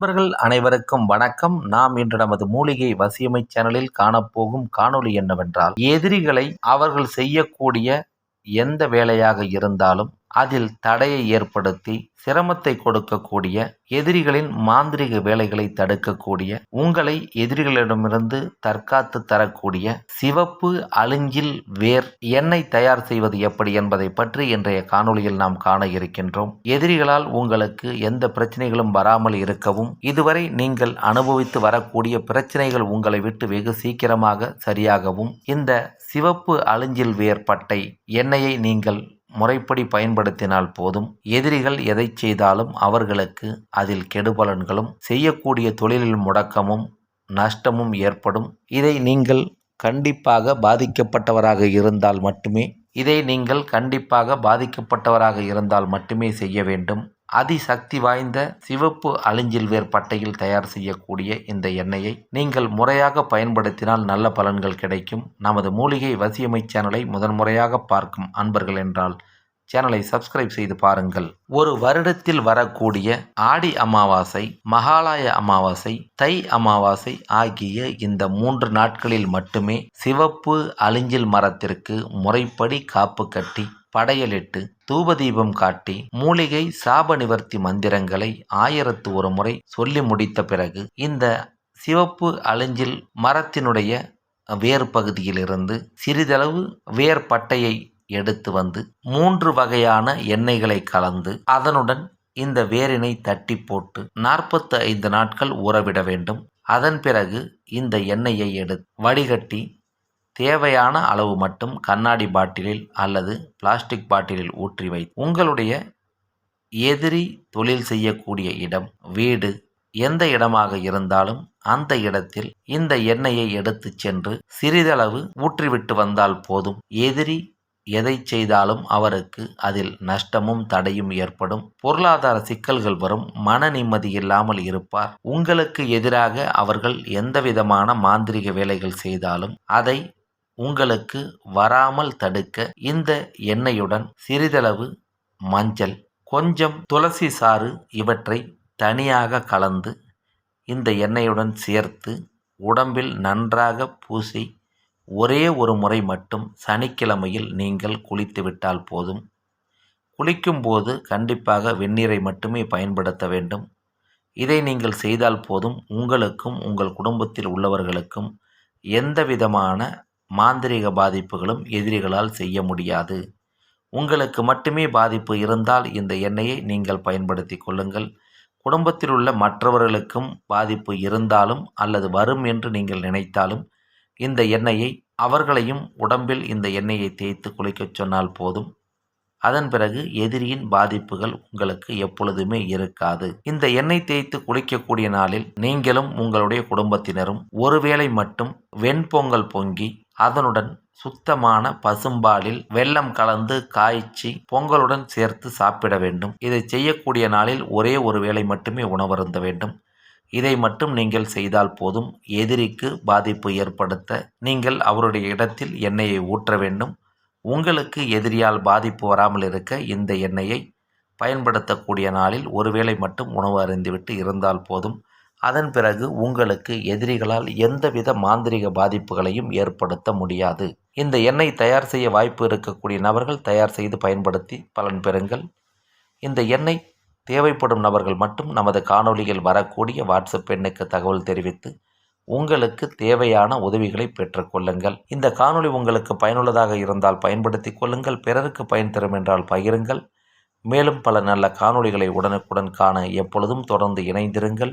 நண்பர்கள் அனைவருக்கும் வணக்கம். நாம் இன்று நமது மூலிகை வசியமை சேனலில் காணப்போகும் காணொளி என்னவென்றால் எதிரிகளை அவர்கள் செய்யக்கூடிய எந்த வேலையாக இருந்தாலும் அதில் தடையை ஏற்படுத்தி சிரமத்தை கொடுக்கக்கூடிய எதிரிகளின் மாந்திரிக வேலைகளை தடுக்கக்கூடிய உங்களை எதிரிகளிடமிருந்து தற்காத்து தரக்கூடிய சிவப்பு அழிஞ்சில் வேர் எண்ணெய் தயார் செய்வது எப்படி என்பதை பற்றி இன்றைய காணொளியில் நாம் காண இருக்கின்றோம். எதிரிகளால் உங்களுக்கு எந்த பிரச்சனைகளும் வராமல் இருக்கவும் இதுவரை நீங்கள் அனுபவித்து வரக்கூடிய பிரச்சனைகள் உங்களை விட்டு வெகு சீக்கிரமாக சரியாகவும் இந்த சிவப்பு அழிஞ்சில் வேர் பட்டை எண்ணெயை நீங்கள் முறைப்படி பயன்படுத்தினால் போதும். எதிரிகள் எதை செய்தாலும் அவர்களுக்கு அதில் கெடுபலன்களும் செய்யக்கூடிய தொழிலில் முடக்கமும் நஷ்டமும் ஏற்படும். இதை நீங்கள் கண்டிப்பாக பாதிக்கப்பட்டவராக இருந்தால் மட்டுமே இதை நீங்கள் கண்டிப்பாக பாதிக்கப்பட்டவராக இருந்தால் மட்டுமே செய்ய வேண்டும். அதிசக்தி வாய்ந்த சிவப்பு அழிஞ்சில் வேர் பட்டையில் தயார் செய்யக்கூடிய இந்த எண்ணெயை நீங்கள் முறையாக பயன்படுத்தினால் நல்ல பலன்கள் கிடைக்கும். நமது மூலிகை வசியமை சேனலை முதன்முறையாக பார்க்கும் அன்பர்கள் என்றால் சேனலை சப்ஸ்கிரைப் செய்து பாருங்கள். ஒரு வருடத்தில் வரக்கூடிய ஆடி அமாவாசை மகாலய அமாவாசை தை அமாவாசை ஆகிய இந்த மூன்று நாட்களில் மட்டுமே சிவப்பு அலிஞ்சில் மரத்திற்கு முறைப்படி காப்பு கட்டி படையலிட்டு தூபதீபம் காட்டி மூலிகை சாப நிவர்த்தி மந்திரங்களை ஆயிரத்து ஒரு முறை சொல்லி முடித்த பிறகு இந்த சிவப்பு அழிஞ்சில் மரத்தினுடைய வேர் பகுதியிலிருந்து சிறிதளவு வேர் பட்டையை எடுத்து வந்து மூன்று வகையான எண்ணெய்களை கலந்து அதனுடன் இந்த வேரினை தட்டி போட்டு நாற்பத்தி ஐந்து நாட்கள் ஊறவிட வேண்டும். அதன் பிறகு இந்த எண்ணெயை எடுத்து வடிகட்டி தேவையான அளவு மட்டும் கண்ணாடி பாட்டிலில் அல்லது பிளாஸ்டிக் பாட்டிலில் ஊற்றி வை. உங்களுடைய எதிரி தொழில் செய்யக்கூடிய இடம் வீடு எந்த இடமாக இருந்தாலும் அந்த இடத்தில் இந்த எண்ணெயை எடுத்து சென்று சிறிதளவு ஊற்றிவிட்டு வந்தால் போதும். எதிரி எதை செய்தாலும் அவருக்கு அதில் நஷ்டமும் தடையும் ஏற்படும். பொருளாதார சிக்கல்கள் வரும். மன நிம்மதி இல்லாமல் இருப்பார். உங்களுக்கு எதிராக அவர்கள் எந்தவிதமான மாந்திரிக வேலைகள் செய்தாலும் அதை உங்களுக்கு வராமல் தடுக்க இந்த எண்ணெயுடன் சிறிதளவு மஞ்சள் கொஞ்சம் துளசி சாறு இவற்றை தனியாக கலந்து இந்த எண்ணெயுடன் சேர்த்து உடம்பில் நன்றாக பூசி ஒரே ஒரு முறை மட்டும் சனிக்கிழமையில் நீங்கள் குளித்துவிட்டால் போதும். குளிக்கும்போது கண்டிப்பாக வெந்நீரை மட்டுமே பயன்படுத்த வேண்டும். இதை நீங்கள் செய்தால் போதும். உங்களுக்கும் உங்கள் குடும்பத்தில் உள்ளவர்களுக்கும் எந்த விதமான மாந்திரீக பாதிப்புகளும் எதிரிகளால் செய்ய முடியாது. உங்களுக்கு மட்டுமே பாதிப்பு இருந்தால் இந்த எண்ணெயை நீங்கள் பயன்படுத்தி கொள்ளுங்கள். குடும்பத்தில் உள்ள மற்றவர்களுக்கும் பாதிப்பு இருந்தாலும் அல்லது வரும் என்று நீங்கள் நினைத்தாலும் இந்த எண்ணெயை அவர்களையும் உடம்பில் இந்த எண்ணெயை தேய்த்து குளிக்கச் சொன்னால் போதும். அதன் பிறகு எதிரியின் பாதிப்புகள் உங்களுக்கு எப்பொழுதுமே இருக்காது. இந்த எண்ணெய் தேய்த்து குளிக்கக்கூடிய நாளில் நீங்களும் உங்களுடைய குடும்பத்தினரும் ஒருவேளை மட்டும் வெண்பொங்கல் பொங்கி அதனுடன் சுத்தமான பசும்பாலில் வெல்லம் கலந்து காய்ச்சி பொங்கலுடன் சேர்த்து சாப்பிட வேண்டும். இதை செய்யக்கூடிய நாளில் ஒரே ஒரு வேளை மட்டுமே உணவருந்த வேண்டும். இதை மட்டும் நீங்கள் செய்தால் போதும். எதிரிக்கு பாதிப்பு ஏற்படுத்த நீங்கள் அவருடைய இடத்தில் எண்ணெயை ஊற்ற வேண்டும். உங்களுக்கு எதிரியால் பாதிப்பு வராமல் இருக்க இந்த எண்ணெயை பயன்படுத்தக்கூடிய நாளில் ஒருவேளை மட்டும் உணவு அறிந்துவிட்டு இருந்தால் போதும். அதன் பிறகு உங்களுக்கு எதிரிகளால் எந்தவித மாந்திரிக பாதிப்புகளையும் ஏற்படுத்த முடியாது. இந்த எண்ணெய் தயார் செய்ய வாய்ப்பு இருக்கக்கூடிய நபர்கள் தயார் செய்து பயன்படுத்தி பலன் பெறுங்கள். இந்த எண்ணெய் தேவைப்படும் நபர்கள் மட்டும் நமது காணொலியில் வரக்கூடிய வாட்ஸ்அப் எண்ணுக்கு தகவல் தெரிவித்து உங்களுக்கு தேவையான உதவிகளை பெற்றுக்கொள்ளுங்கள் இந்த காணொளி உங்களுக்கு பயனுள்ளதாக இருந்தால் பயன்படுத்தி கொள்ளுங்கள். பிறருக்கு பயன் தரும் என்றால் பகிருங்கள். மேலும் பல நல்ல காணொளிகளை உடனுக்குடன் காண எப்பொழுதும் தொடர்ந்து இணைந்திருங்கள்.